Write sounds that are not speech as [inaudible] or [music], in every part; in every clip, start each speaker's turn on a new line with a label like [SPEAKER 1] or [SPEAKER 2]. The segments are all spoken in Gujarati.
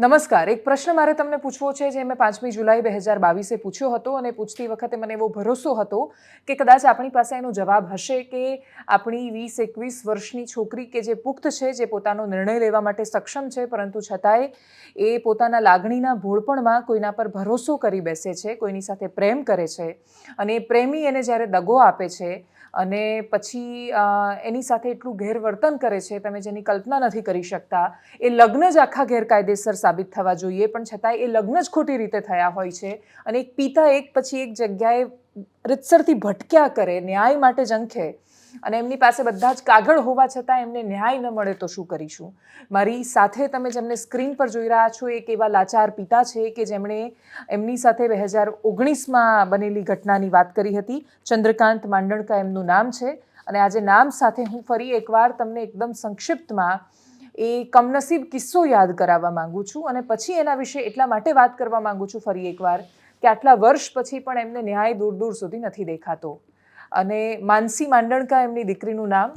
[SPEAKER 1] નમસ્કાર. એક પ્રશ્ન મારે તમને પૂછવો છે, જે મેં પાંચમી જુલાઈ બે હજાર બાવીસે પૂછ્યો હતો અને પૂછતી વખતે મને એવો ભરોસો હતો કે કદાચ આપણી પાસે એનો જવાબ હશે કે આપણી વીસ એકવીસ વર્ષની છોકરી કે જે પુખ્ત છે, જે પોતાનો નિર્ણય લેવા માટે સક્ષમ છે, પરંતુ છતાંય એ પોતાના લાગણીના ભોળપણમાં કોઈના પર ભરોસો કરી બેસે છે, કોઈની સાથે પ્રેમ કરે છે અને પ્રેમી એને જ્યારે દગો આપે છે અને પછી એની સાથે એટલું ગેરવર્તન કરે છે, તમે જેની કલ્પના નથી કરી શકતા. એ લગ્ન જ આખા ગેરકાયદેસર સાબિત થવા જોઈએ, પણ છતાંય એ લગ્ન જ ખોટી રીતે થયા હોય છે. અને એક પિતા એક પછી એક જગ્યાએ રીતસરથી ભટક્યા કરે, ન્યાય માટે ઝંખે. અને એમની પાસે બધા જ કાગળ હોવા છતાં એમને ન્યાય ન મળે તો શું કરીશું? મારી સાથે તમે જેમને સ્ક્રીન પર જોઈ રહ્યા છો, એક એવા લાચાર પિતા છે કે જેમણે એમની સાથે બે હજાર ઓગણીસમાં બનેલી ઘટનાની વાત કરી હતી. ચંદ્રકાંત માંડણકા એમનું નામ છે અને આજે નામ સાથે હું ફરી એકવાર તમને એકદમ સંક્ષિપ્તમાં એ કમનસીબ કિસ્સો યાદ કરાવવા માંગુ છું અને પછી એના વિશે એટલા માટે વાત કરવા માંગુ છું ફરી એકવાર કે આટલા વર્ષ પછી પણ એમને ન્યાય દૂર દૂર સુધી નથી દેખાતો. અને માનસી માંડણકા એમની દીકરીનું નામ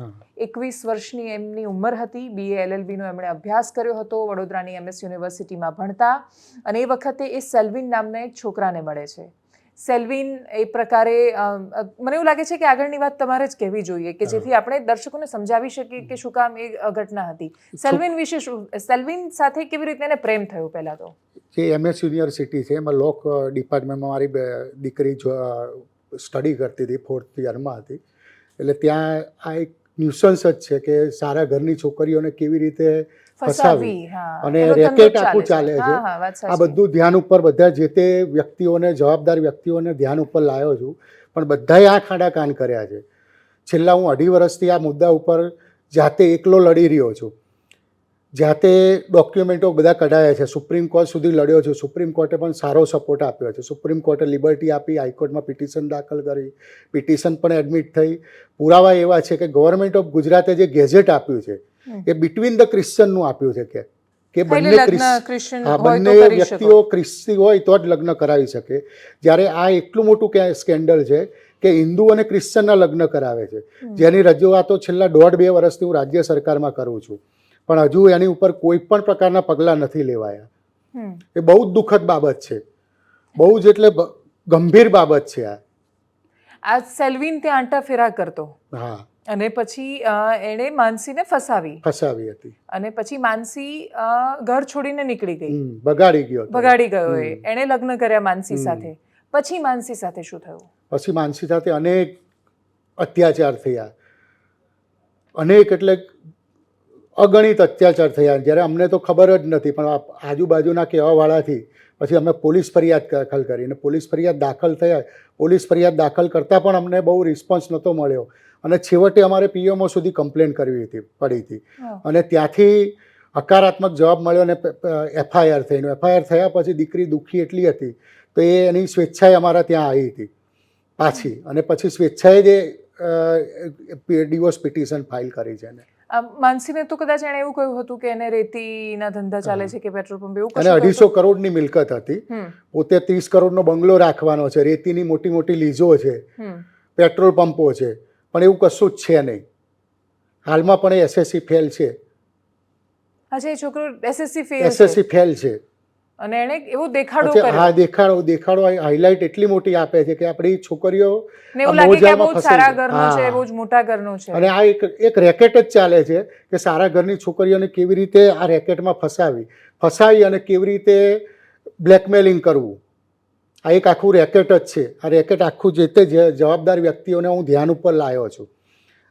[SPEAKER 1] એકવીસ વર્ષની એમની ઉંમર હતી. બીએ એલએલબીનો એમણે અભ્યાસ કર્યો હતો. વડોદરાની એમએસ યુનિવર્સિટીમાં ભણતા અને એ વખતે એ સેલ્વિન નામના એક છોકરાને મળે છે. સેલ્વિન એ પ્રકારે મને એવું લાગે છે કે આગળની વાત તમારે જ કહેવી જોઈએ કે જેથી આપણે દર્શકોને સમજાવી શકીએ કે શું કામ એ ઘટના હતી. સેલ્વિન વિશે શું સેલ્વિન સાથે કેવી રીતે એને પ્રેમ થયો પહેલાં તો?
[SPEAKER 2] જે એમએસ યુનિવર્સિટી છે એમાં લોક ડિપાર્ટમેન્ટમાં મારી દીકરી જો સ્ટડી કરતી હતી ફોર્થ યરમાં હતી. એટલે ત્યાં આ એક ન્યુસન્સ જ છે કે સારા ઘરની છોકરીઓને કેવી રીતે ફસાવી અને રેકેટ આખું ચાલે છે. આ બધું ધ્યાન ઉપર બધા જે તે વ્યક્તિઓને જવાબદાર વ્યક્તિઓને ધ્યાન ઉપર લાવ્યો છું. પણ બધાએ આ ખાડા કાન કર્યા છે. છેલ્લા હું અઢી વર્ષથી આ મુદ્દા ઉપર જાતે એકલો લડી રહ્યો છું. જાતે ડોક્યુમેન્ટો બધા કઢાયા છે. સુપ્રીમ કોર્ટ સુધી લડ્યો છું. સુપ્રીમ કોર્ટે પણ સારો સપોર્ટ આપ્યો છે. સુપ્રીમ કોર્ટે લિબર્ટી આપી હાઈકોર્ટમાં પિટિશન દાખલ કરી. પિટિશન પણ એડમિટ થઈ. પુરાવા એવા છે કે ગવર્મેન્ટ ઓફ ગુજરાતે જે ગેઝેટ આપ્યું છે એ બિટવીન ધ ક્રિશ્ચનનું આપ્યું છે કે કે બંને હા બંને વ્યક્તિઓ ક્રિસ્તી હોય તો જ લગ્ન કરાવી શકે. જ્યારે આ એટલું મોટું કે સ્કેન્ડલ છે કે હિન્દુ અને ક્રિશ્ચનના લગ્ન કરાવે છે. જેની રજૂઆતો છેલ્લા દોઢ બે વર્ષથી હું રાજ્ય સરકારમાં કરું છું. પણ હજુ એની ઉપર કોઈ પણ પ્રકારના પગલાં નથી લેવાયા. એ બહુ જ દુઃખદ બાબત છે. બહુ જ એટલે ગંભીર બાબત છે આ.
[SPEAKER 1] આ સેલ્વિન ત્યાં આંટા ફેરા કરતો.
[SPEAKER 2] હા.
[SPEAKER 1] અને પછી એણે માનસીને ફસાવી.
[SPEAKER 2] ફસાવી હતી.
[SPEAKER 1] અને પછી માનસી ઘર છોડીને નીકળી ગઈ.
[SPEAKER 2] બગાડી ગયો
[SPEAKER 1] બગાડી ગયો એ. એણે લગ્ન કર્યા માનસી સાથે. પછી માનસી સાથે શું થયું?
[SPEAKER 2] પછી માનસી સાથે અનેક અત્યાચાર થયા. અનેક એટલે અગણિત અત્યાચાર થયા. જ્યારે અમને તો ખબર જ નથી પણ આ આજુબાજુના કહેવાવાળાથી પછી અમે પોલીસ ફરિયાદ દાખલ કરી અને પોલીસ ફરિયાદ દાખલ થયા. પોલીસ ફરિયાદ દાખલ કરતાં પણ અમને બહુ રિસ્પોન્સ નહોતો મળ્યો. અને છેવટે અમારે પીએમઓ સુધી કમ્પ્લેન કરવી હતી પડી હતી. અને ત્યાંથી હકારાત્મક જવાબ મળ્યો અને એફઆઈઆર થઈને. એફઆઈઆર થયા પછી દીકરી દુઃખી એટલી હતી તો એ એની સ્વેચ્છાએ અમારા ત્યાં આવી હતી પાછી. અને પછી સ્વેચ્છાએ જે ડિવોર્સ પિટિશન ફાઇલ કરી છે એને.
[SPEAKER 1] માનસીને તો કદાચ એણે એવું કહ્યું હતું કે એને રેતીના ધંધા ચાલે છે કે પેટ્રોલ પંપ એવું
[SPEAKER 2] અને અઢીસો કરોડની મિલકત હતી. પોતે ત્રીસ કરોડનો બંગલો રાખવાનો છે. રેતીની મોટી મોટી લીઝો છે. પેટ્રોલ પંપો છે. પણ એવું કશું જ છે નહીં. હાલમાં પણ એ એસએસસી ફેલ છે.
[SPEAKER 1] અચ્છા એ છોકરો એસએસસી ફેલ
[SPEAKER 2] એસએસસી ફેલ છે.
[SPEAKER 1] અને એણે એવું દેખાડો
[SPEAKER 2] કર્યો. હા દેખાડો દેખાડો હાઇલાઇટ એટલી મોટી આપે છે કે આપણી છોકરીઓ
[SPEAKER 1] ને એવું લાગે કે બહુ સારા ઘરનો છે બહુ જ મોટા ઘરનો છે.
[SPEAKER 2] અને આ એક એક રેકેટ જ ચાલે છે કે સારા ઘરની છોકરીઓને કેવી રીતે આ રેકેટમાં ફસાવી ફસાવી અને કેવી રીતે બ્લેકમેલિંગ કરવું. આ એક આખું રેકેટ જ છે. આ રેકેટ આખું જે તે જવાબદાર વ્યક્તિઓને હું ધ્યાન ઉપર લાવ્યો છું.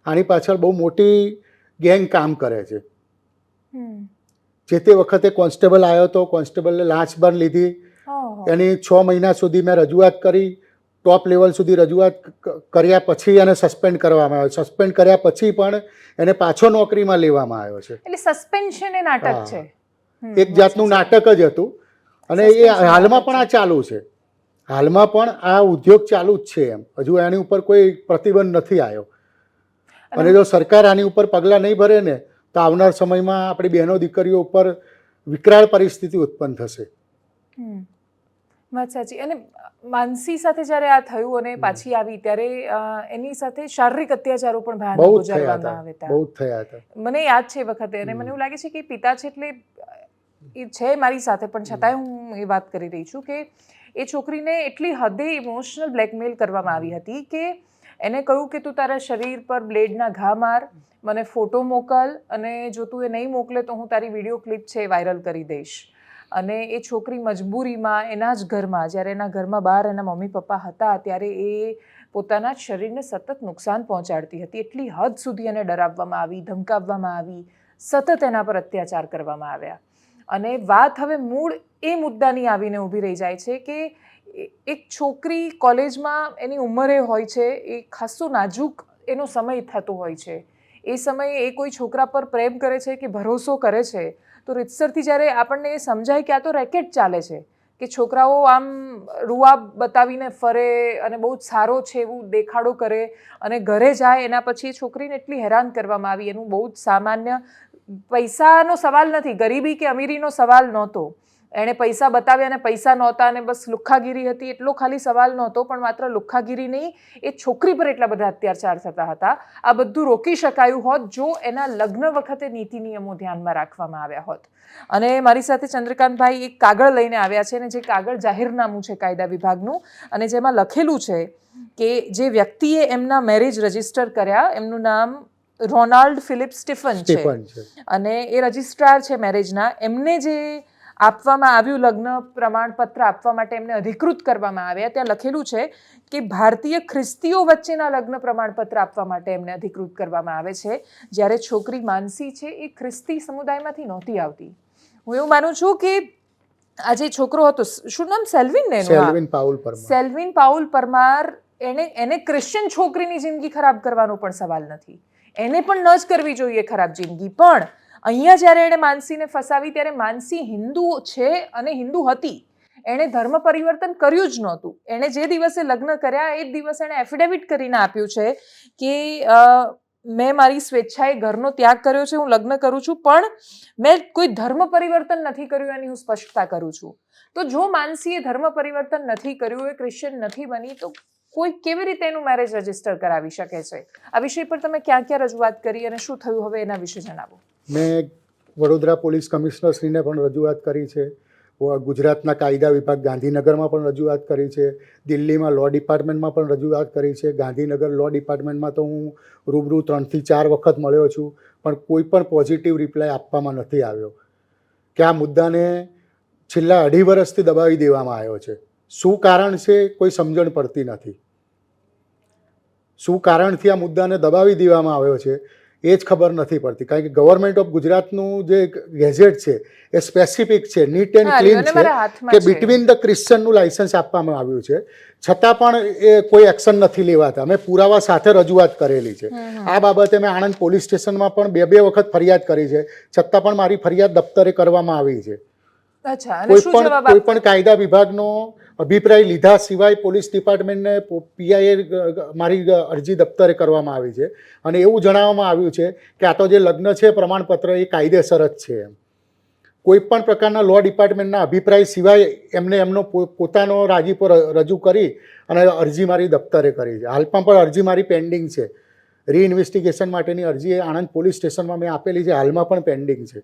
[SPEAKER 2] આની પાછળ બહુ મોટી ગેંગ કામ કરે છે.
[SPEAKER 1] હમ.
[SPEAKER 2] જે તે વખતે કોન્સ્ટેબલ આવ્યો હતો કોન્સ્ટેબલે લાંચ પણ લીધી. એની છ મહિના સુધી મેં રજૂઆત કરી. ટોપ લેવલ સુધી રજૂઆત કર્યા પછી એને સસ્પેન્ડ કરવામાં આવ્યો. સસ્પેન્ડ કર્યા પછી પણ એને પાછો નોકરીમાં લેવામાં આવ્યો છે.
[SPEAKER 1] એટલે સસ્પેન્શન એ નાટક છે.
[SPEAKER 2] એક જાતનું નાટક જ હતું. અને એ હાલમાં પણ આ ચાલુ છે. હાલમાં પણ આ ઉદ્યોગ ચાલુ જ છે એમ. હજુ એની ઉપર કોઈ પ્રતિબંધ નથી આવ્યો.
[SPEAKER 1] અને
[SPEAKER 2] જો સરકાર આની ઉપર પગલાં નહીં ભરે ને તો આવનાર સમયમાં આપણી બહેનો દીકરીઓ ઉપર વિકરાળ પરિસ્થિતિ ઉત્પન્ન થશે.
[SPEAKER 1] વાત સાચી. અને માનસી સાથે જ્યારે આ થયું અને પાછી આવી ત્યારે એની સાથે શારીરિક અત્યાચારો પણ ભયાનક ગુજારવામાં આવ્યા
[SPEAKER 2] બહુ થયા હતા.
[SPEAKER 1] મને યાદ છે એ વખતે અને મને એવું લાગે છે કે પિતા છે એટલે એ છે મારી સાથે પણ છતાંય હું એ વાત કરી રહી છું કે એ છોકરીને એટલી હદે ઇમોશનલ બ્લેકમેલ કરવામાં આવી હતી કે એને કહ્યું કે તું તારા શરીર પર બ્લેડના ઘા માર, મને ફોટો મોકલ અને જો તું એ નહીં મોકલે તો હું તારી વીડિયો ક્લિપ છે એ વાયરલ કરી દઈશ. અને એ છોકરી મજબૂરીમાં એના જ ઘરમાં, જ્યારે એના ઘરમાં બહાર એના મમ્મી પપ્પા હતા, ત્યારે એ પોતાના જ શરીરને સતત નુકસાન પહોંચાડતી હતી. એટલી હદ સુધી એને ડરાવવામાં આવી, ધમકાવવામાં આવી, સતત એના પર અત્યાચાર કરવામાં આવ્યા. અને વાત હવે મૂળ એ મુદ્દાની આવીને ઊભી રહી જાય છે કે એક છોકરી કોલેજમાં એની ઉંમરે હોય છે, એ ખાસ્સો નાજુક એનો સમય થતો હોય છે. એ સમયે એ કોઈ છોકરા પર પ્રેમ કરે છે કે ભરોસો કરે છે, તો રીતસરથી જ્યારે આપણને એ સમજાય કે આ તો રેકેટ ચાલે છે, કે છોકરાઓ આમ રૂઆબ બતાવીને ફરે અને બહુ જ સારો છે એવું દેખાડો કરે અને ઘરે જાય, એના પછી એ છોકરીને એટલી હેરાન કરવામાં આવી. એનું બહુ જ સામાન્ય પૈસાનો સવાલ નથી, ગરીબી કે અમીરીનો સવાલ નહોતો. એણે પૈસા બતાવ્યા અને પૈસા નહોતા અને બસ લુખ્ખાગીરી હતી. એટલો ખાલી સવાલ નહોતો પણ માત્ર લુખ્ખાગીરી નહીં એ છોકરી પર એટલા બધા અત્યાચાર થતા હતા. આ બધું રોકી શકાયું હોત જો એના લગ્ન વખતે નીતિ નિયમો ધ્યાનમાં રાખવામાં આવ્યા હોત. અને મારી સાથે ચંદ્રકાંતભાઈ એક કાગળ લઈને આવ્યા છે અને જે કાગળ જાહેરનામું છે કાયદા વિભાગનું અને જેમાં લખેલું છે કે જે વ્યક્તિએ એમના મેરેજ રજિસ્ટર કર્યા એમનું નામ રોનાલ્ડ ફિલિપ સ્ટીફન છે.
[SPEAKER 2] સ્ટીફન છે.
[SPEAKER 1] અને એ રજિસ્ટ્રાર છે મેરેજના. એમને જે આપવામાં આવ્યું લગ્ન પ્રમાણપત્ર આપવા માટે એમને અધિકૃત કરવામાં આવ્યા. ત્યાં લખેલું છે કે ભારતીય ખ્રિસ્તીઓ વચ્ચેના લગ્ન પ્રમાણપત્ર આપવા માટે એમને અધિકૃત કરવામાં આવે છે. જ્યારે છોકરી માનસી છે એ ખ્રિસ્તી સમુદાયમાંથી નહોતી આવતી. હું એવું માનું છું કે આ જે છોકરો હતો શું નામ? સેલ્વિન ને
[SPEAKER 2] સેલ્વિન પાઉલ પરમાર.
[SPEAKER 1] સેલ્વિન પાઉલ પરમાર એને એને ક્રિશ્ચિયન છોકરીની જિંદગી ખરાબ કરવાનો પણ સવાલ નથી. એને પણ ન જ કરવી જોઈએ ખરાબ જિંદગી. પણ અહીંયા જ્યારે એણે માનસીને ફસાવી, ત્યારે માનસી હિન્દુ છે અને હિન્દુ હતી. એણે ધર્મ પરિવર્તન કર્યું જ નહોતું. એણે જે દિવસે લગ્ન કર્યા, એ જ દિવસે એણે એફિડેવિટ કરીને આપ્યું છે કે મેં મારી સ્વેચ્છાએ ઘરનો ત્યાગ કર્યો છે, હું લગ્ન કરું છું, પણ મેં કોઈ ધર્મ પરિવર્તન નથી કર્યું એની હું સ્પષ્ટતા કરું છું. તો જો માનસીએ ધર્મ પરિવર્તન નથી કર્યું, એ ક્રિશ્ચિયન નથી બની, તો કોઈ કેવી રીતે એનું મેરેજ રજિસ્ટર કરાવી શકે છે? આ વિષય પર તમે ક્યાં ક્યાં રજૂઆત કરી અને શું થયું? હવે એના વિશે જણાવો.
[SPEAKER 2] મેં વડોદરા પોલીસ કમિશનરશ્રીને પણ રજૂઆત કરી છે. ગુજરાતના કાયદા વિભાગ ગાંધીનગરમાં પણ રજૂઆત કરી છે. દિલ્હીમાં લો ડિપાર્ટમેન્ટમાં પણ રજૂઆત કરી છે. ગાંધીનગર લો ડિપાર્ટમેન્ટમાં તો હું રૂબરૂ ત્રણથી ચાર વખત મળ્યો છું, પણ કોઈ પણ પોઝિટિવ રિપ્લાય આપવામાં નથી આવ્યો. કે આ મુદ્દાને છેલ્લા અઢી વર્ષથી દબાવી દેવામાં આવ્યો છે. શું કારણ છે કોઈ સમજણ પડતી નથી. શું કારણથી આ મુદ્દાને દબાવી દેવામાં આવ્યો છે? એ જ ખબર નથી પડતી. કારણ કે ગવર્મેન્ટ ઓફ ગુજરાતનું જે ગેઝેટ છે એ સ્પેસિફિક છે નીટ એન્ડ ક્લીન છે કે. બિટવીન ધ ક્રિશ્ચનનું લાયસન્સ આપવામાં આવ્યું છે. છતાં પણ એ કોઈ એક્શન નથી લેવાતા. અમે પુરાવા સાથે રજૂઆત કરેલી છે. આ બાબતે મેં આણંદ પોલીસ સ્ટેશનમાં પણ બે બે વખત ફરિયાદ કરી છે. છતાં પણ મારી ફરિયાદ દફતરે કરવામાં આવી છે. કોઈ પણ કોઈ પણ કાયદા વિભાગનો અભિપ્રાય લીધા સિવાય પોલીસ ડિપાર્ટમેન્ટને પીઆઈએ મારી અરજી દફતરે કરવામાં આવી છે. અને એવું જણાવવામાં આવ્યું છે કે આ તો જે લગ્ન છે પ્રમાણપત્ર એ કાયદેસર જ છે એમ. કોઈ પણ પ્રકારના લો ડિપાર્ટમેન્ટના અભિપ્રાય સિવાય એમને એમનો પો- પોતાનો રાજીપો રજૂ કરી અને અરજી મારી દફતરે કરી છે. હાલમાં પણ અરજી મારી પેન્ડિંગ છે. રીઇન્વેસ્ટિગેશન માટેની અરજી એ આણંદ પોલીસ સ્ટેશનમાં મેં આપેલી છે. હાલમાં પણ પેન્ડિંગ છે.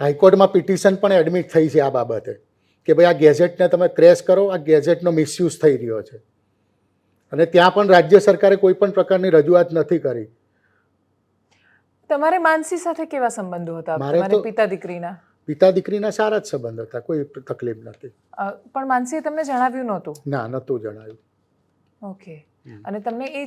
[SPEAKER 2] હાઈકોર્ટમાં પિટિશન પણ એડમિટ થઈ છે આ બાબતે. કે ભાઈ આ ગેઝેટને તમે ક્રેશ કરો આ ગેઝેટનો મિસયુઝ થઈ રહ્યો છે. અને ત્યાં પણ રાજ્ય સરકારે કોઈ પણ પ્રકારની રજૂઆત નથી કરી.
[SPEAKER 1] તમારે માનસી સાથે કેવા સંબંધો હતા?
[SPEAKER 2] મારે
[SPEAKER 1] પિતા દીકરીના?
[SPEAKER 2] પિતા દીકરીના સારા જ સંબંધ હતા કોઈ તકલીફ નથી.
[SPEAKER 1] પણ માનસીએ તમને જણાવ્યું નહોતું?
[SPEAKER 2] ના નહોતું જણાવ્યું.
[SPEAKER 1] ઓકે. અને તમને એ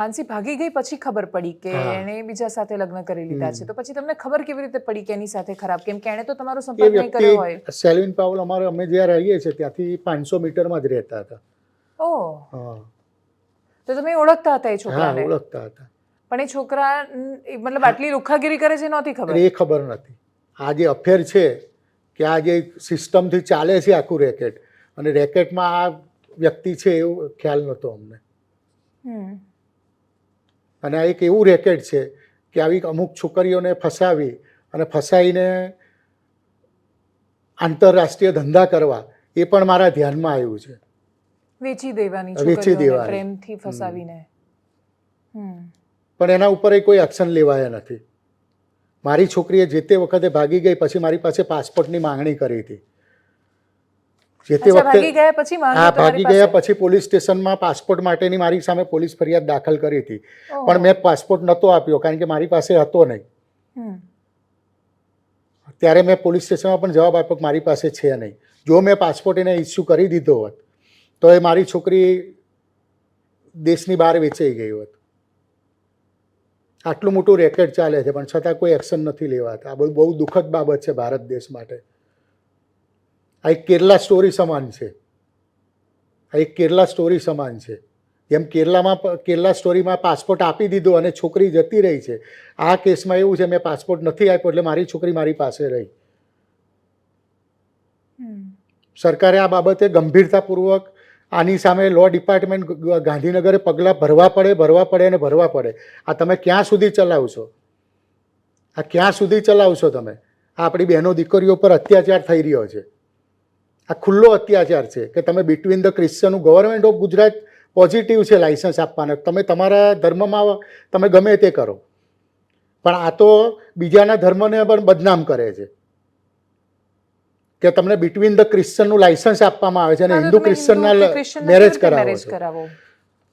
[SPEAKER 1] માનસી ભાગી ગઈ પછી ખબર પડી કે. એણે બીજા સાથે લગ્ન કરી લીધા છે. તો પછી તમને ખબર કેવી રીતે પડી કે એની સાથે ખરાબ? કેમ કે એણે તો તમારો સંપર્ક નહીં કર્યો હોય.
[SPEAKER 2] સેલ્વિન પાવલ અમારે અમે જ્યાં રહીએ છીએ ત્યાંથી પાંચસો મીટરમાં જ રહેતા હતા. ઓ.
[SPEAKER 1] તો તમે ઓળખતા હતા એ છોકરાને?
[SPEAKER 2] ઓળખતા હતા.
[SPEAKER 1] પણ એ છોકરા મતલબ આટલી લુખાગીરી કરે છે નહોતી ખબર?
[SPEAKER 2] એ ખબર નથી. આ જે અફેર છે કે આ જે સિસ્ટમથી ચાલે છે આખું રેકેટ અને રેકેટમાં આ વ્યક્તિ છે એવું ખ્યાલ નહોતો અમને. અને આ એક એવું રેકેટ છે કે આવી અમુક છોકરીઓને ફસાવી અને ફસાઈને આંતરરાષ્ટ્રીય ધંધા કરવા એ પણ મારા ધ્યાનમાં આવ્યું છે.
[SPEAKER 1] વેચી દેવાની
[SPEAKER 2] વેચી દેવાની.
[SPEAKER 1] પ્રેમથી ફસાવીને. હમ.
[SPEAKER 2] પણ એના ઉપર કોઈ એક્શન લેવાયા નથી. મારી છોકરીએ જે તે વખતે ભાગી ગઈ પછી મારી પાસે પાસપોર્ટની માંગણી કરી હતી. જે તે વખતે હા ભાગી ગયા પછી પોલીસ સ્ટેશનમાં પાસપોર્ટ માટેની મારી સામે પોલીસ ફરિયાદ દાખલ કરી હતી. પણ મેં પાસપોર્ટ નહોતો આપ્યો કારણ કે મારી પાસે હતો નહીં. ત્યારે મેં પોલીસ સ્ટેશનમાં પણ જવાબ આપ્યો કે મારી પાસે છે નહીં. જો મેં પાસપોર્ટ એને ઇસ્યુ કરી દીધો હોત તો એ મારી છોકરી દેશની બહાર વેચાઈ ગઈ હોત. આટલું મોટું રેકેટ ચાલે છે પણ છતાં કોઈ એક્શન નથી લેવાતા. આ બહુ બહુ દુઃખદ બાબત છે ભારત દેશ માટે. આ એક કેરલા સ્ટોરી સમાન છે. આ એક કેરલા સ્ટોરી સમાન છે. જેમ કેરલામાં કેરલા સ્ટોરીમાં પાસપોર્ટ આપી દીધો અને છોકરી જતી રહી છે. આ કેસમાં એવું છે મેં પાસપોર્ટ નથી આપ્યો એટલે મારી છોકરી મારી પાસે રહી. સરકારે આ બાબતે ગંભીરતાપૂર્વક આની સામે લો ડિપાર્ટમેન્ટ ગાંધીનગરે પગલાં ભરવા પડે ભરવા પડે અને ભરવા પડે. આ તમે ક્યાં સુધી ચલાવશો? આ ક્યાં સુધી ચલાવશો તમે? આ આપણી બહેનો દીકરીઓ પર અત્યાચાર થઈ રહ્યો છે. આ ખુલ્લો અત્યાચાર છે કે તમે between the Christian government of Gujarat positive છે લાઇસન્સ આપવાના. તમે તમારા ધર્મમાં તમે ગમે તે કરો. પણ આ તો બીજાના ધર્મને પણ બદનામ કરે છે. કે તમને બિટવીન ધ ક્રિશ્ચનનું લાઇસન્સ આપવામાં આવે છે અને હિન્દુ ક્રિશ્ચનના મેરેજ કરાવો
[SPEAKER 1] marriage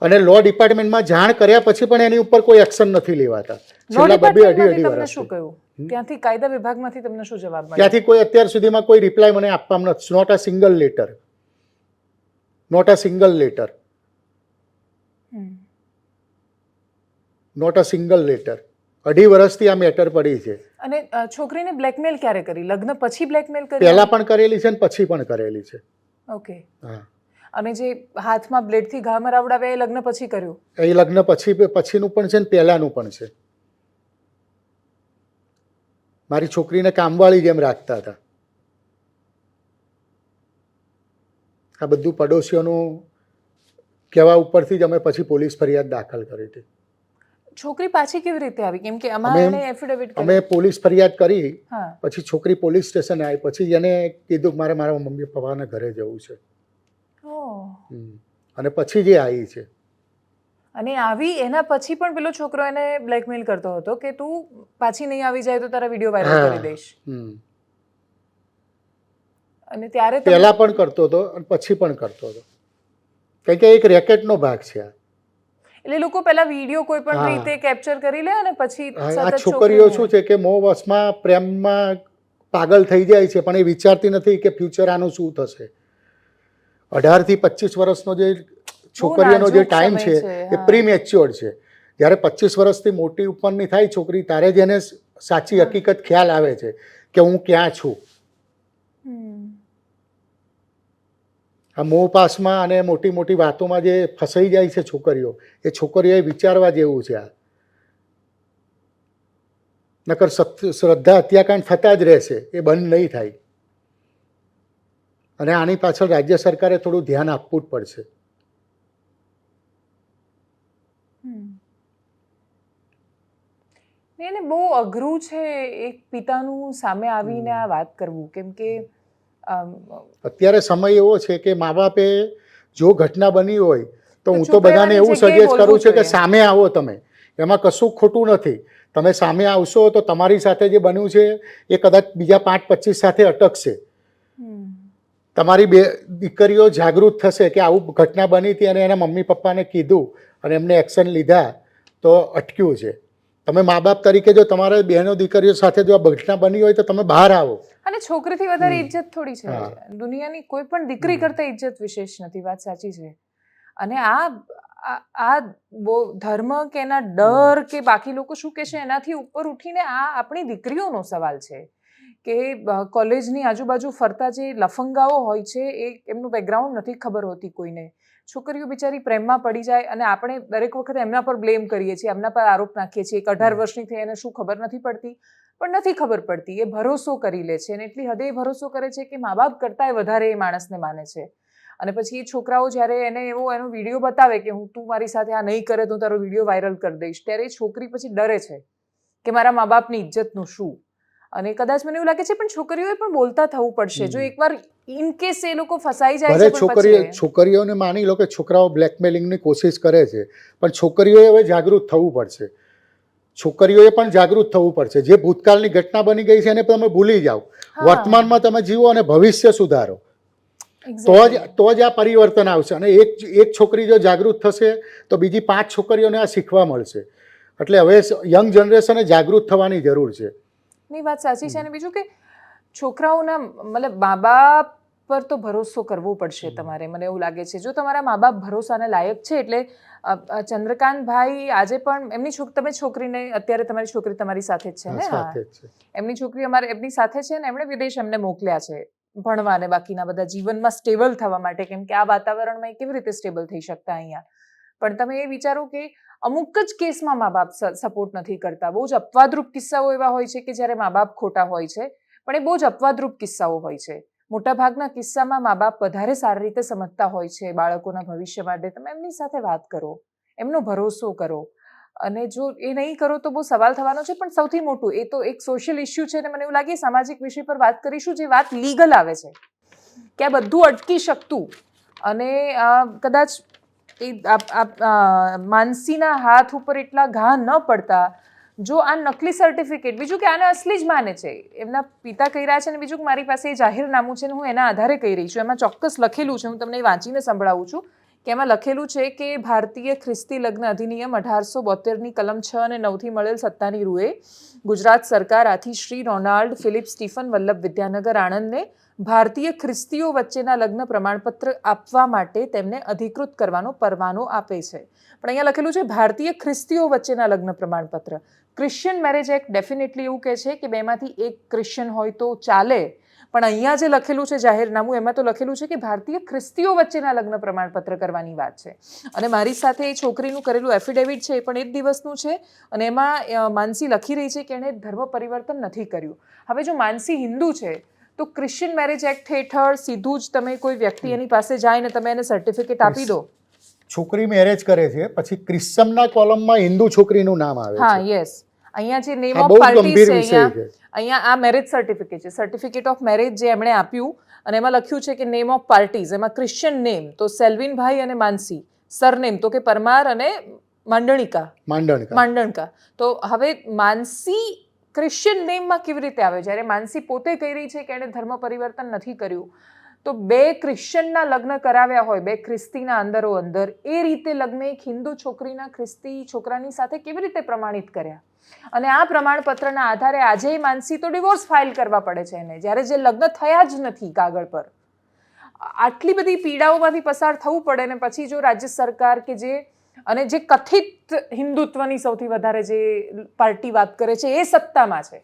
[SPEAKER 2] અને લો ડિપાર્ટમેન્ટમાં જાણ કર્યા પછી પણ એની ઉપર કોઈ એક્શન નથી લેવાતા. છેલ્લા બબે અઢી અઢી
[SPEAKER 1] વર્ષ શું કહ્યું? ત્યાંથી કાયદા વિભાગમાંથી તમને શું જવાબ મળ્યો
[SPEAKER 2] ત્યાંથી કોઈ અત્યાર સુધીમાં કોઈ રિપ્લાય મને આપવામાં નથી not a single letter not a single letter. Not a single letter અઢી વર્ષથી આ મેટર પડી છે.
[SPEAKER 1] અને છોકરીને બ્લેકમેલ ક્યારે કરી? લગ્ન પછી બ્લેકમેલ કરી?
[SPEAKER 2] પહેલા પણ કરેલી છે અને પછી પણ કરેલી છે.
[SPEAKER 1] ઓકે
[SPEAKER 2] હા.
[SPEAKER 1] અને જે હાથમાં બ્લેડથી ઘા મરાવડાવે એ લગ્ન પછી કર્યું?
[SPEAKER 2] એ લગ્ન પછી પછીનું પણ છે ને પહેલાનું પણ છે. મારી છોકરીને કામવાળી જેમ રાખતા હતા. આ બધું પડોશીઓનું કહેવા ઉપરથી જ અમે પછી પોલીસ ફરિયાદ દાખલ કરી હતી.
[SPEAKER 1] છોકરી પાછી કેવી રીતે આવી? કેમ કે અમારે
[SPEAKER 2] અમે-
[SPEAKER 1] એફિડેવિટ
[SPEAKER 2] અમે પોલીસ ફરિયાદ કરી પછી છોકરી પોલીસ સ્ટેશન આવી પછી એને કીધું કે મારે મારા મમ્મી પપ્પાના ઘરે જવું છે. અને પછી જે આવી છે
[SPEAKER 1] અને આવી એના પછી પણ પેલો છોકરો એને બ્લેકમેલ કરતો હતો કે તું પાછી નહીં આવી જાય તો તારા વીડિયો વાયરલ કરી દઈશ. અને ત્યારે
[SPEAKER 2] પહેલા પણ કરતો હતો અને પછી પણ કરતો હતો. કારણ કે એક રેકેટનો ભાગ છે
[SPEAKER 1] એટલે લોકો પહેલા વીડિયો કોઈ પણ રીતે કેપ્ચર કરી લે અને પછી
[SPEAKER 2] આ છોકરીઓ શું છે કે મોહ વશમાં પ્રેમમાં પાગલ થઈ જાય છે પણ એ વિચારતી નથી કે ફ્યુચર આનું શું થશે. અઢારથી પચીસ વર્ષનો જે છોકરીઓનો જે ટાઈમ છે એ. પ્રી મેચ્યોર છે. જ્યારે પચીસ વર્ષથી મોટી ઉપરની થાય છોકરી તારે જ એને સાચી હકીકત ખ્યાલ આવે છે કે હું ક્યાં છું. આ મોહ પાસમાં અને મોટી મોટી વાતોમાં જે ફસાઈ જાય છે છોકરીઓ એ છોકરીઓએ વિચારવા જેવું છે આ. નકર શ્રદ્ધા હત્યાકાંડ થતા જ રહેશે એ બંધ નહીં થાય. અને આની પાછળ રાજ્ય સરકારે થોડું ધ્યાન આપવું જ પડશે.
[SPEAKER 1] એને બહુ અઘરું છે એક પિતાનું સામે આવીને આ વાત કરવું. કેમ કે
[SPEAKER 2] અત્યારે સમય એવો છે કે મા બાપે જો ઘટના બની હોય તો હું તો બધાને એવું સજેસ્ટ કરું છું કે સામે આવો તમે. એમાં કશું ખોટું નથી. તમે સામે આવશો તો તમારી સાથે જે બન્યું છે એ કદાચ બીજા પાંચ પચીસ સાથે અટકશે. તમારી બે દીકરીઓ જાગૃત થશે કે આવું ઘટના બની હતી અને એના મમ્મી પપ્પાને કીધું અને એમને એક્શન લીધા તો અટક્યું છે. તમે મા બાપ તરીકે જો તમારા બહેનો દીકરીઓ સાથે જો આ ઘટના બની હોય તો તમે બહાર આવો.
[SPEAKER 1] અને છોકરીથી વધારે. ઇજ્જત થોડી છે. દુનિયાની કોઈ પણ દીકરી. કરતા ઇજ્જત વિશેષ નથી વાત સાચી છે. અને આ આ- આ બહુ ધર્મ કે એના ડર કે બાકી લોકો શું કહેશે એનાથી ઉપર ઉઠીને આ આપણી દીકરીઓનો સવાલ છે. કે કોલેજની આજુબાજુ ફરતા જે લફંગાઓ હોય છે એ એમનું બેકગ્રાઉન્ડ નથી ખબર હોતી કોઈને. છોકરીઓ બિચારી પ્રેમમાં પડી જાય અને આપણે દરેક વખતે એમના પર બ્લેમ કરીએ છીએ એમના પર આરોપ નાખીએ છીએ એક અઢાર. વર્ષની થઈ એને શું ખબર નથી પડતી. પણ નથી ખબર પડતી એ ભરોસો કરી લે છે અને એટલી હદે એ ભરોસો કરે છે કે મા બાપ કરતાંય વધારે એ માણસને માને છે. અને પછી એ છોકરાઓ જ્યારે એને એવો એનો વીડિયો બતાવે કે હું તું મારી સાથે આ નહીં કરે તો તારો વીડિયો વાયરલ કરી દઈશ ત્યારે એ છોકરી પછી ડરે છે કે મારા મા બાપની ઇજ્જતનું શું? અને કદાચ મને એવું લાગે છે પણ છોકરીઓએ પણ બોલતા થવું પડશે. જો એકવાર ઇન કેસ એ લોકો ફસાઈ જાય છે
[SPEAKER 2] છોકરીઓ છોકરીઓને માની લો કે છોકરાઓ બ્લેકમેલિંગની કોશિશ કરે છે પણ છોકરીઓએ હવે જાગૃત થવું પડશે. છોકરીઓએ પણ જાગૃત થવું પડશે. જે ભૂતકાળની ઘટના બની ગઈ છે એને તમે ભૂલી જાઓ. વર્તમાનમાં તમે જીવો અને ભવિષ્ય સુધારો. તો જ તો જ આ પરિવર્તન આવશે. અને એક એક છોકરી જો જાગૃત થશે તો બીજી પાંચ છોકરીઓને આ શીખવા મળશે. એટલે હવે યંગ જનરેશને જાગૃત થવાની જરૂર છે.
[SPEAKER 1] ની વાત સાચી છે અને બીજું કે છોકરાઓના મતલબ મા બાપ પર તો ભરોસો કરવો પડશે તમારે. મને એવું લાગે છે. જો તમારા મા બાપ ભરોસાને લાયક છે એટલે ચંદ્રકાંતભાઈ આજે પણ એમની છોક તમે છોકરીને અત્યારે તમારી છોકરી તમારી સાથે જ છે ને? એમની છોકરી અમારે એમની સાથે છે ને એમણે વિદેશ એમને મોકલ્યા છે. ભણવા અને બાકીના બધા જીવનમાં સ્ટેબલ થવા માટે. કેમ કે આ વાતાવરણમાં કેવી રીતે સ્ટેબલ થઈ શકતા અહીંયા? પણ તમે એ વિચારો કે અમુક જ કેસમાં મા બાપ સપોર્ટ નથી કરતા. બહુ જ અપવાદરૂપ કિસ્સાઓ એવા હોય છે કે જ્યારે મા બાપ ખોટા હોય છે, પણ એ બહુ જ અપવાદરૂપ કિસ્સાઓ હોય છે. મોટાભાગના કિસ્સામાં મા બાપ વધારે સારી રીતે સમજતા હોય છે બાળકોના ભવિષ્ય માટે. તમે એમની સાથે વાત કરો, એમનો ભરોસો કરો. અને જો એ નહીં કરો તો બહુ સવાલ થવાનો છે. પણ સૌથી મોટું, એ તો એક સોશિયલ ઇસ્યુ છે અને મને એવું લાગે સામાજિક વિષય પર વાત કરીશું જે વાત લીગલ આવે છે. કે આ બધું અટકી શકતું. અને કદાચ એ માનસીના હાથ ઉપર એટલા ઘા ન પડતા, જો આ નકલી સર્ટિફિકેટ બીજું કે આને અસલી જ માને છે. એમના પિતા કહી રહ્યા છે અને બીજું કે મારી પાસે એ જાહેરનામું છે ને હું એના આધારે કહી રહી છું. એમાં ચોક્કસ લખેલું છે, હું તમને વાંચીને સંભળાવું છું કે એમાં લખેલું છે કે ભારતીય ખ્રિસ્તી લગ્ન અધિનિયમ અઢારસો બોતેરની કલમ છ અને નવથી મળેલ સત્તાની રૂએ ગુજરાત સરકાર આથી Shri Ronald Philip Stephen Vallabh Vidyanagar આણંદને ભારતીય ખ્રિસ્તીઓ વચ્ચેના લગ્ન પ્રમાણપત્ર આપવા માટે તેમને અધિકૃત કરવાનો પરવાનો આપે છે. પણ અહીંયા લખેલું છે, ભારતીય ખ્રિસ્તીઓ વચ્ચેના લગ્ન પ્રમાણપત્ર. ક્રિશ્ચિયન મેરેજ એક્ટ ડેફિનેટલી એવું કહે છે કે બેમાંથી એક ક્રિશ્ચિયન હોય તો ચાલે. પણ અહીંયા જે લખેલું છે જાહેરનામું, એમાં તો લખેલું છે કે ભારતીય ખ્રિસ્તીઓ વચ્ચેના લગ્ન પ્રમાણપત્ર કરવાની વાત છે. અને મારી સાથે એ છોકરીનું કરેલું એફિડેવિટ છે, એ પણ એ જ દિવસનું છે. અને એમાં માનસી લખી રહી છે કે એણે ધર્મ પરિવર્તન નથી કર્યું. હવે જો માનસી હિન્દુ છે તો ક્રિશ્ચિયન મેરેજ એક્ટ હેઠળ સીધું જ તમે કોઈ વ્યક્તિ એની પાસે જાય ને તમે એને સર્ટિફિકેટ આપી દો.
[SPEAKER 2] છોકરી મેરેજ કરે છે પછી ક્રિશ્ચનના કોલમમાં હિન્દુ છોકરીનું નામ આવે
[SPEAKER 1] હા યસ અહીંયા જે નેમ ઓફ પાર્ટી છે અહીંયા અહીંયા આ મેરેજ સર્ટિફિકેટ છે. સર્ટિફિકેટ ઓફ મેરેજ જે એમણે આપ્યું અને એમાં લખ્યું છે કે નેમ ઓફ પાર્ટીઝ એમાં ક્રિશ્ચિયન નેમ તો સેલ્વિનભાઈ અને માનસી સરનેમ તો કે પરમાર અને માંડણિકા.
[SPEAKER 2] માંડણકા.
[SPEAKER 1] માંડણકા. તો હવે માનસી ક્રિશ્ચિયન નેમમાં કેવી રીતે આવે? જ્યારે માનસી પોતે કહી રહી છે કે એણે ધર્મ પરિવર્તન નથી કર્યું, તો બે ક્રિશ્ચિયનના લગ્ન કરાવ્યા હોય, બે ખ્રિસ્તીના અંદરો અંદર, એ રીતે લગ્ન એક હિન્દુ છોકરીના ખ્રિસ્તી છોકરાની સાથે કેવી રીતે પ્રમાણિત કર્યા? અને આ પ્રમાણપત્રના આધારે આજે માનસી તો ડિવોર્સ ફાઇલ કરવા પડે છે એને. જ્યારે જે લગ્ન થયા જ નથી કાગળ પર, આટલી બધી પીડાઓમાંથી પસાર થવું પડે ને પછી જો રાજ્ય સરકાર કે જે અને જે કથિત હિન્દુત્વની સૌથી વધારે જે પાર્ટી વાત કરે છે એ સત્તામાં છે.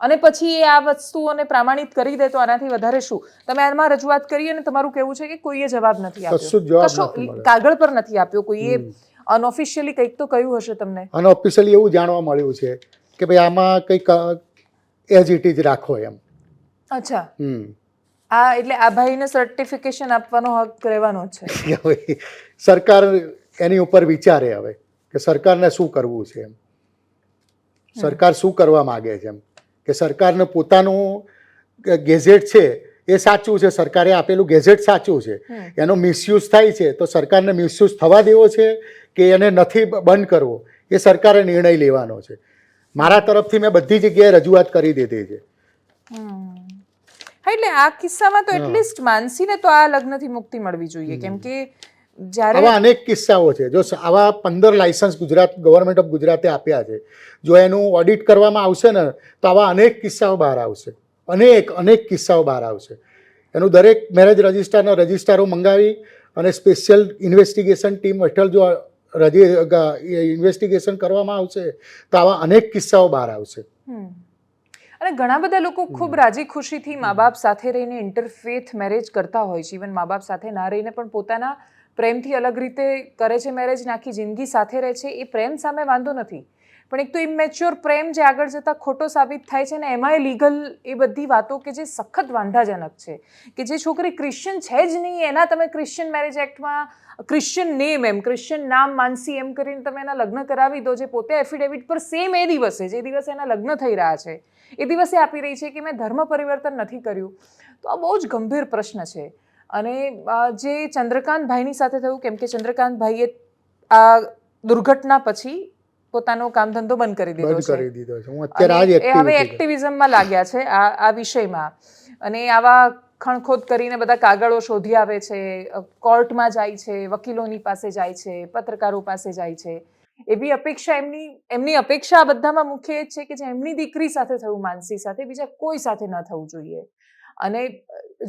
[SPEAKER 1] અને પછી એ આ વસ્તુઓને પ્રમાણિત કરી દે તો આનાથી વધારે શું? તમે આમાં રજૂઆત કરી અને તમારું કહેવું છે કે કોઈએ જવાબ નથી
[SPEAKER 2] કશું
[SPEAKER 1] આપ્યો
[SPEAKER 2] જવાબ
[SPEAKER 1] કાગળ પર નથી આપ્યો કોઈએ. અનઓફિશિયલી કંઈક તો કહ્યું હશે તમને.
[SPEAKER 2] અનઓફિશિયલી એવું જાણવા મળ્યું છે કે ભાઈ આમાં કંઈક એઝ ઇટ ઇઝ રાખો એમ.
[SPEAKER 1] અચ્છા. આ એટલે આ ભાઈને સર્ટિફિકેશન આપવાનો હક રહેવાનો છે. [laughs]
[SPEAKER 2] સરકાર એની ઉપર વિચારે હવે કે સરકારને શું કરવું છે એમ. સરકાર શું કરવા માગે છે એમ. કે સરકારને પોતાનું ગેઝેટ છે એ સાચું છે. સરકારે આપેલું ગેઝેટ સાચું છે. એનો મિસયુઝ થાય છે તો સરકારને મિસયુઝ થવા દેવો છે કે એને નથી બંધ કરવો. એ સરકારે નિર્ણય લેવાનો છે. મારા તરફથી મેં બધી જગ્યાએ રજૂઆત કરી દીધી છે.
[SPEAKER 1] હા એટલે આ કિસ્સામાં તો એટલીસ્ટ માનસીને તો આ લગ્નથી મુક્તિ મળવી જોઈએ. કેમ કે જ્યારે
[SPEAKER 2] આવા અનેક કિસ્સાઓ છે. જો આવા પંદર લાયસન્સ ગુજરાત ગવર્મેન્ટ ઓફ ગુજરાતે આપ્યા છે જો એનું ઓડિટ કરવામાં આવશે ને તો આવા અનેક કિસ્સાઓ બહાર આવશે. અનેક અનેક કિસ્સાઓ બહાર આવશે. એનું દરેક મેરેજ રજિસ્ટ્રારના રજિસ્ટ્રારો મંગાવી અને સ્પેશિયલ ઇન્વેસ્ટિગેશન ટીમ હેઠળ જો ઇન્વેસ્ટિગેશન કરવામાં આવશે તો આવા અનેક કિસ્સાઓ બહાર આવશે.
[SPEAKER 1] અને ઘણા બધા લોકો ખૂબ રાજી ખુશીથી મા બાપ સાથે રહીને ઇન્ટરફેથ મેરેજ કરતા હોય છે. ઇવન મા બાપ સાથે ના રહીને પણ પોતાના પ્રેમથી અલગ રીતે કરે છે મેરેજ આખી જિંદગી સાથે રહે છે, એ પ્રેમ સામે વાંધો નથી. પણ એક તો ઇમેચ્યોર પ્રેમ જે આગળ જતાં ખોટો સાબિત થાય છે ને એમાંય લીગલ એ બધી વાતો કે જે સખત વાંધાજનક છે. કે જે છોકરી ક્રિશ્ચિયન છે જ નહીં, એના તમે ક્રિશ્ચિયન મેરેજ એક્ટમાં ક્રિશ્ચિયન નેમ એમ ક્રિશ્ચિયન નામ માનસી એમ કરીને તમે એના લગ્ન કરાવી દો, જે પોતે એફિડેવિટ પર સેમ એ દિવસે, જે દિવસે એના લગ્ન થઈ રહ્યા છે, એ દિવસે આપી રહી છે કે મેં ધર્મ પરિવર્તન નથી કર્યું. તો આ બહુ જ ગંભીર પ્રશ્ન છે. અને આ જે ચંદ્રકાંતભાઈની સાથે થયું કેમ કે ચંદ્રકાંતભાઈએ આ દુર્ઘટના પછી પોતાનો કામ ધંધો બંધ કરી દીધો છે.
[SPEAKER 2] કરી દીધો છે. હું અત્યારે આ જ
[SPEAKER 1] અને એ હવે એક્ટિવિઝમમાં લાગ્યા છે આ આ વિષયમાં. અને આવા ખણખોદ કરીને બધા કાગળો શોધી આવે છે કોર્ટમાં જાય છે વકીલોની પાસે જાય છે પત્રકારો પાસે જાય છે. એવી અપેક્ષા એમની એમની અપેક્ષા બધામાં મુખ્ય એ છે કે જે એમની દીકરી સાથે થયું માનસી સાથે બીજા કોઈ સાથે ન થવું જોઈએ. અને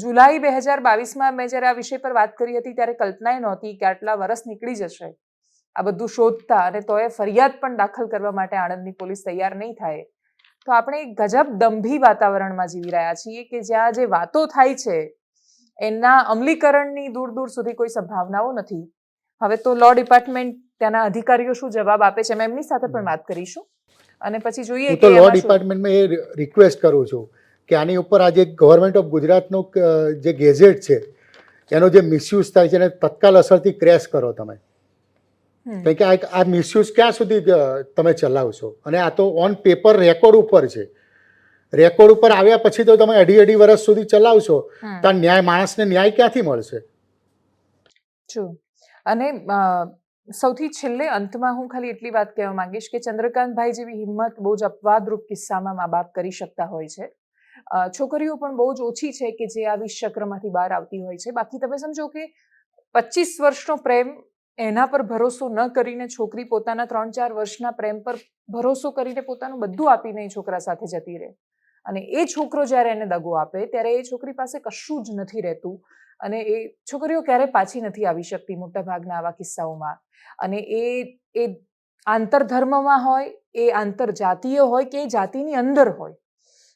[SPEAKER 1] જુલાઈ બે હજાર બાવીસમાં મેં જ્યારે આ વિષય પર વાત કરી હતી ત્યારે કલ્પનાએ નહોતી કે આટલા વર્ષ નીકળી જશે. આ બધું શોધતા અને તોય ફરિયાદ પણ દાખલ કરવા માટે આણંદની પોલીસ તૈયાર નહીં થાય. તો આપણે ગજબ દંભી વાતાવરણમાં જીવી રહ્યા છીએ કે જ્યાં જે વાતો થાય છે એના અમલીકરણની દૂર દૂર સુધી કોઈ સંભાવનાઓ નથી. હવે તો લો ડિપાર્ટમેન્ટ ત્યાંના અધિકારીઓ શું જવાબ આપે છે અમે એમની સાથે પણ વાત કરીશું. અને પછી જોઈએ
[SPEAKER 2] તો
[SPEAKER 1] કે
[SPEAKER 2] લો ડિપાર્ટમેન્ટમાં એ રિક્વેસ્ટ કરું છું. કે આની ઉપર આજે ગવર્મેન્ટ ઓફ ગુજરાતનો જે ગેઝેટ છે એનો જે મિસયુઝ થાય છે એને તત્કાલ અસરથી ક્રેશ કરો તમે. કારણ કે આ મિસયુઝ ક્યાં સુધી તમે ચલાવશો? અને આ તો ઓન પેપર રેકોર્ડ ઉપર છે. રેકોર્ડ ઉપર આવ્યા પછી તો તમે અઢી અઢી વર્ષ સુધી ચલાવશો
[SPEAKER 1] ત્યાં
[SPEAKER 2] તો ન્યાય માણસને ન્યાય ક્યાંથી મળશે?
[SPEAKER 1] અને સૌથી છેલ્લે અંતમાં હું ખાલી એટલી વાત કહેવા માંગીશ કે ચંદ્રકાંતભાઈ જેવી હિંમત બહુ જ અપવાદરૂપ કિસ્સામાં મા બાપ કરી શકતા હોય છે. છોકરીઓ પણ બહુ જ ઓછી છે કે જે આવી ચક્રમાંથી બહાર આવતી હોય છે. બાકી તમે સમજો કે પચીસ વર્ષનો પ્રેમ એના પર ભરોસો ન કરીને છોકરી પોતાના ત્રણ ચાર વર્ષના પ્રેમ પર ભરોસો કરીને પોતાનું બધું આપીને એ છોકરા સાથે જતી રહે. અને એ છોકરો જ્યારે એને દગો આપે, ત્યારે એ છોકરી પાસે કશું જ નથી રહેતું અને એ છોકરીઓ ક્યારેય પાછી નથી આવી શકતી મોટાભાગના આવા કિસ્સાઓમાં. અને એ એ આંતરધર્મમાં હોય, એ આંતરજાતીય હોય કે એ જાતિની અંદર હોય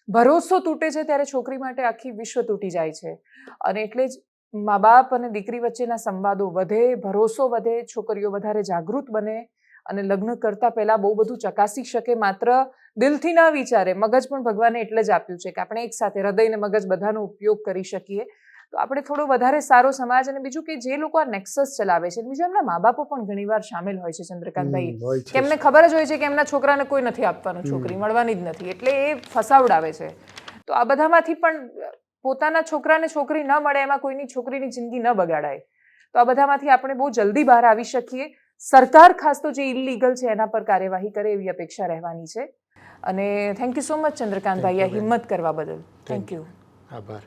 [SPEAKER 1] ભરોસો તૂટે છે ત્યારે છોકરી માટે આખી વિશ્વ તૂટી જાય છે. અને એટલે જ મા બાપ અને દીકરી વચ્ચેના સંવાદો વધે, ભરોસો વધે, છોકરીઓ વધારે જાગૃત બને અને લગ્ન કરતા પહેલા બહુ બધું ચકાસી શકે, માત્ર દિલથી ના વિચારે. મગજ પણ ભગવાને એટલે જ આપ્યું છે કે આપણે એક સાથે હૃદય અને મગજ બધાનો ઉપયોગ કરી શકીએ. તો આપણે થોડો વધારે સારો સમાજ અને બીજું કે જે લોકો આ નેક્સસ ચલાવે છે બીજું એમના મા બાપો પણ ઘણીવાર સામેલ હોય છે ચંદ્રકાંતભાઈ. કે એમને ખબર જ હોય છે કે એમના છોકરાને કોઈ નથી આપવાનું છોકરી મળવાની જ નથી એટલે એ ફસાવડાવે છે. તો આ બધામાંથી પણ પોતાના છોકરાને છોકરી ન મળે એમાં કોઈની છોકરીની જિંદગી ન બગાડાય. તો આ બધામાંથી આપણે બહુ જલ્દી બહાર આવી શકીએ. સરકાર ખાસ તો જે ઇલીગલ છે એના પર કાર્યવાહી કરે એવી અપેક્ષા રહેવાની છે. અને થેન્ક યુ સો મચ ચંદ્રકાંતભાઈ આ હિંમત કરવા બદલ. થેન્ક યુ
[SPEAKER 2] આભાર.